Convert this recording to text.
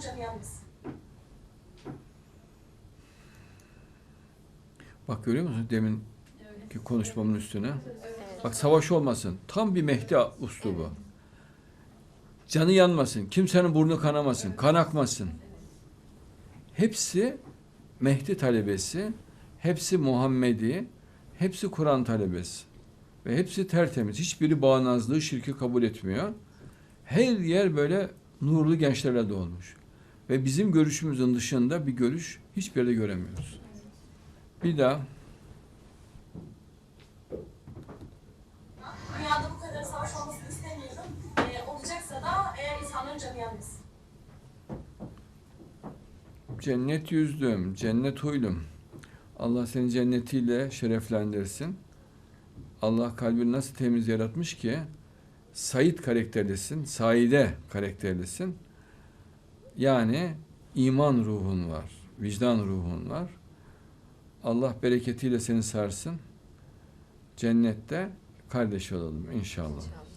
canı yanmasın. Bak görüyor musun deminki konuşmamın üstüne? Bak savaş olmasın. Tam bir Mehdi uslubu. Canı yanmasın. Kimsenin burnu kanamasın. Kan akmasın. Hepsi Mehdi talebesi. Hepsi Muhammedi. Hepsi Kur'an talebesi. Ve hepsi tertemiz. Hiçbiri bağnazlığı, şirki kabul etmiyor. Her yer böyle nurlu gençlerle dolmuş. Ve bizim görüşümüzün dışında bir görüş hiçbir yerde göremiyoruz. Bir daha Dünyada bu kadar savaş olmasını istemiyorum. Ee, olacaksa da eğer insanların canı yanmasın. Cennet yüzdüm, cennet huylum. Allah seni cennetiyle şereflendirsin. Allah kalbini nasıl temiz yaratmış ki Said karakterlisin, Saide karakterlisin. Yani iman ruhun var, vicdan ruhun var. Allah bereketiyle seni sarsın. Cennette kardeş olalım inşallah. İnşallah.